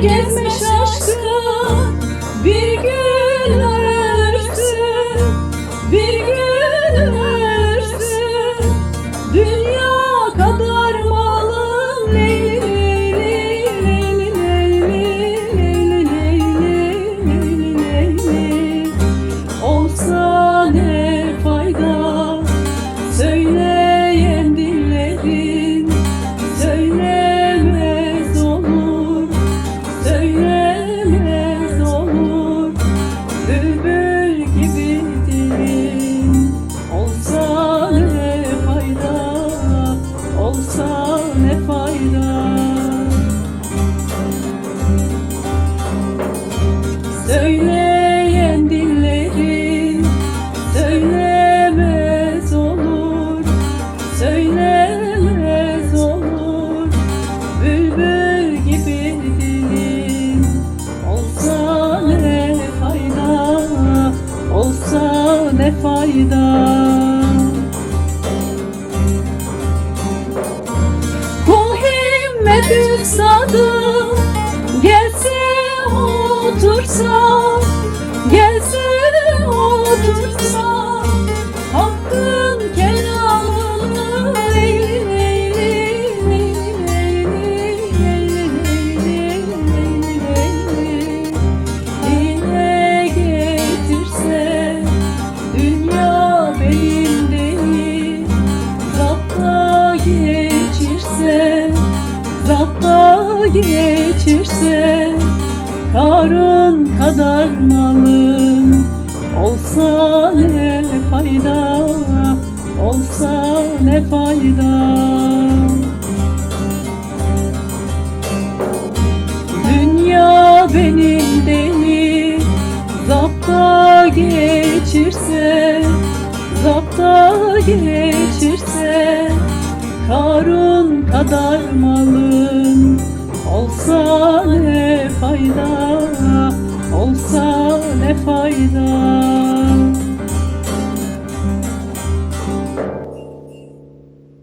gezmiş aşkı bir gün fayda Kul himmet üstadım Gelse otursa geçirse Karın kadar malın Olsa ne fayda Olsa ne fayda. Dünya benim değil Zapta geçirse Zapta geçirse Karun kadar malın Olsa ne fayda? Olsa ne fayda